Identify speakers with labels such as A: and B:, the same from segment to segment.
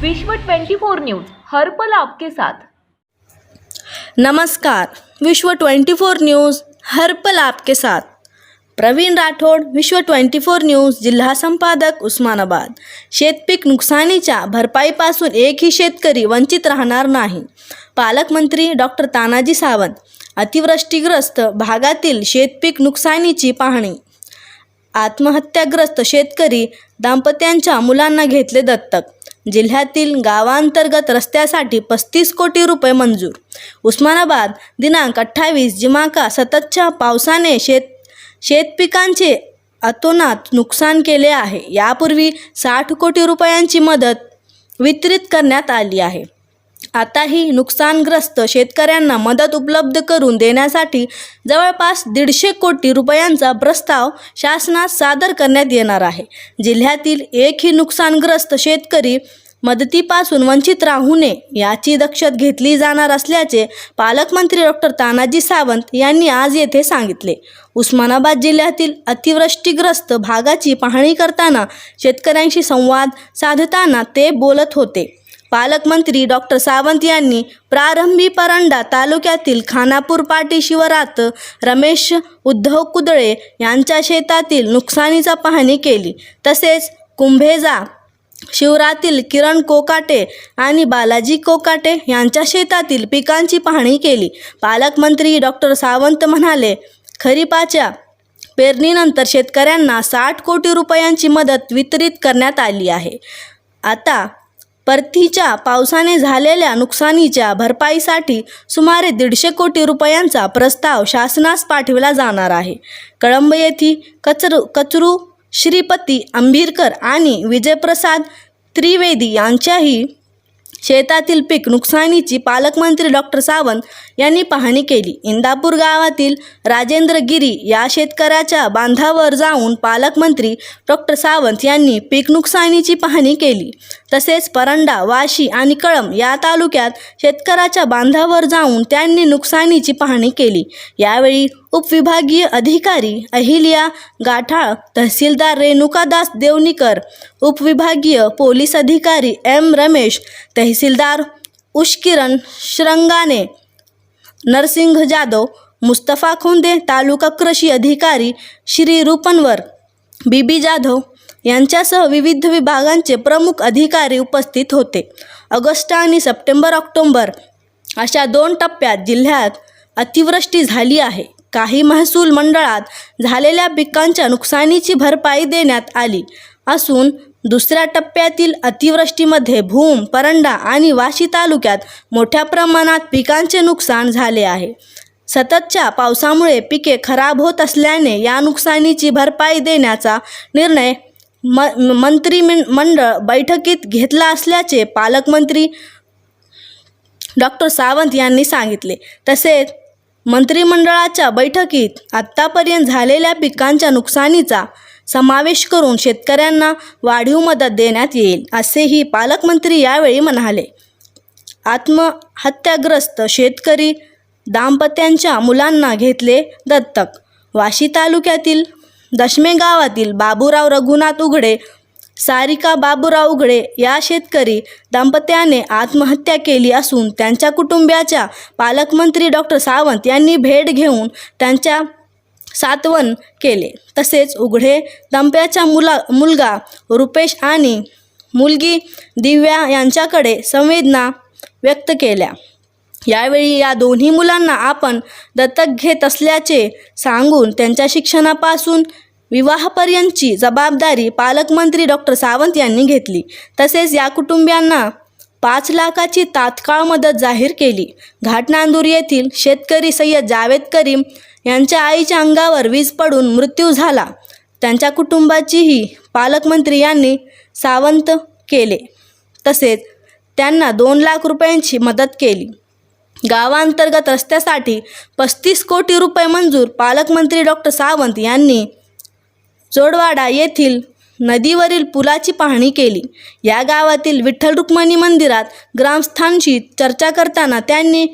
A: विश्व 24 न्यूज हर्पल आपके साथ.
B: नमस्कार. विश्व 24 न्यूज़ हर पल आपके साथ. प्रवीण राठोड विश्व 24 न्यूज जिल्हा संपादक उस्मानाबाद. शेतपीक नुकसानीच्या भरपाईपासून एकही शेतकरी वंचित राहणार नाही. पालकमंत्री डॉक्टर तानाजी सावंत अतिवृष्टीग्रस्त भागातील शेतपीक नुकसानीची पाहणी. आत्महत्याग्रस्त शेतकरी दाम्पत्यांच्या मुलांना घेतले दत्तक. जिल्ह्यातील गावांतर्गत रस्त्यासाठी पस्तीस कोटी रुपये मंजूर. उस्मानाबाद दिनांक अठ्ठावीस जिमाका सततच्या पावसाने शेत शेतपिकांचे अतोनात नुकसान केले आहे. यापूर्वी साठ कोटी रुपयांची मदत वितरित करण्यात आली आहे. आताही नुकसानग्रस्त शेतकऱ्यांना मदत उपलब्ध करून देण्यासाठी जवळपास दीडशे कोटी रुपयांचा प्रस्ताव शासनास सादर करण्यात येणार आहे. जिल्ह्यातील एकही नुकसानग्रस्त शेतकरी मदतीपासून वंचित राहू नये याची दक्षत घेतली जाणार असल्याचे पालकमंत्री डॉक्टर तानाजी सावंत यांनी आज येथे सांगितले. उस्मानाबाद जिल्ह्यातील अतिवृष्टीग्रस्त भागाची पाहणी करताना शेतकऱ्यांशी संवाद साधताना ते बोलत होते. पालकमंत्री डॉक्टर सावंत यांनी प्रारंभी परंडा तालुक्यातील खानापूर पाटी शिवारात रमेश उद्धव कुदळे यांच्या शेतातील नुकसानीचा पाहणी केली. तसेच कुंभेजा शिवरातील किरण कोकाटे आणि बालाजी कोकाटे यांच्या शेतातील पिकांची पाहणी केली. पालकमंत्री डॉक्टर सावंत म्हणाले खरीपाच्या पेरणीनंतर शेतकऱ्यांना साठ कोटी रुपयांची मदत वितरित करण्यात आली आहे. आता परतीच्या पावसाने झालेल्या नुकसानीच्या भरपाईसाठी सुमारे दीडशे कोटी रुपयांचा प्रस्ताव शासनास पाठविला जाणार आहे. कळंब येथी कचरू कचरू श्रीपती आंबीरकर आणि विजयप्रसाद त्रिवेदी यांच्याही शेतातील पीक नुकसानीची पालकमंत्री डॉक्टर सावंत यांनी पाहणी केली. इंदापूर गावातील राजेंद्र गिरी या शेतकऱ्याच्या बांधावर जाऊन पालकमंत्री डॉक्टर सावंत यांनी पीक नुकसानीची पाहणी केली. तसेच परंडा वाशी आणि कळम या तालुक्यात शेतकऱ्याच्या बांधावर जाऊन त्यांनी नुकसानीची पाहणी केली. यावेळी उपविभागीय अधिकारी अहिल्या गाठाळ तहसीलदार रेणुकादास देवनीकर उपविभागीय पोलीस अधिकारी एम रमेश तहसीलदार उष्किरण श्रंगाने नरसिंह जाधव मुस्तफा खोंदे तालुका कृषी अधिकारी श्री रूपनवर बीबी जाधव यांच्यासह विविध विभागांचे प्रमुख अधिकारी उपस्थित होते. ऑगस्ट आणि सप्टेंबर ऑक्टोंबर अशा दोन टप्प्यात जिल्ह्यात अतिवृष्टी झाली आहे. काही महसूल मंडळात झालेल्या पिकांच्या नुकसानीची भरपाई देण्यात आली असून दुसऱ्या टप्प्यातील अतिवृष्टीमध्ये भूम परंडा आणि वाशी तालुक्यात मोठ्या प्रमाणात पिकांचे नुकसान झाले आहे. सततच्या पावसामुळे पिके खराब होत असल्याने या नुकसानीची भरपाई देण्याचा निर्णय म मंत्री मंडळ बैठकीत घेतला असल्याचे पालकमंत्री डॉक्टर सावंत यांनी सांगितले. तसेच मंत्रिमंडळाच्या बैठकीत आत्तापर्यंत झालेल्या पिकांच्या नुकसानीचा समावेश करून शेतकऱ्यांना वाढीव मदत देण्यात येईल असेही पालकमंत्री यावेळी म्हणाले. आत्महत्याग्रस्त शेतकरी दाम्पत्यांच्या मुलांना घेतले दत्तक. वाशी तालुक्यातील दशमे गावातील बाबूराव रघुनाथ उघडे सारिका बाबूराव उघडे या शेतकरी दाम्पत्याने आत्महत्या केली असून त्यांच्या कुटुंबियाच्या पालकमंत्री डॉक्टर सावंत यांनी भेट घेऊन त्यांच्या सातवन केले. तसेच उघडे दाम्पत्याच्या मुला मुलगा रुपेश आणि मुलगी दिव्या यांच्याकडे संवेदना व्यक्त केल्या. यावेळी या दोन्ही मुलांना आपण दत्तक घेत असल्याचे सांगून त्यांच्या शिक्षणापासून विवाहापर्यंतची जबाबदारी पालकमंत्री डॉक्टर सावंत यांनी घेतली. तसेच या कुटुंबियांना पाच लाखाची तात्काळ मदत जाहीर केली. घाटनांदूर येथील शेतकरी सय्यद जावेद करीम यांच्या आईच्या अंगावर वीज पडून मृत्यू झाला. त्यांच्या कुटुंबाचीही पालकमंत्री यांनी सावंत केले. तसेच त्यांना दोन लाख रुपयांची मदत केली. गावांतर्गत रस्त्यासाठी पस्तीस कोटी रुपये मंजूर पालकमंत्री डॉक्टर सावंत यांनी जोडवाडा येथील नदीवरील पुलाची पाहणी केली. या गावातील विठ्ठल रुक्मिणी मंदिरात ग्रामस्थांशी चर्चा करताना त्यांनी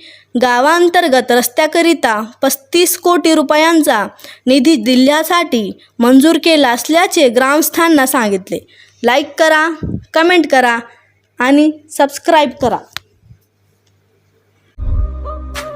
B: गावांतर्गत रस्त्याकरिता पस्तीस कोटी रुपयांचा निधी जिल्ह्यासाठी मंजूर केला असल्याचे ग्रामस्थांना सांगितले. लाईक करा कमेंट करा आणि सबस्क्राईब करा.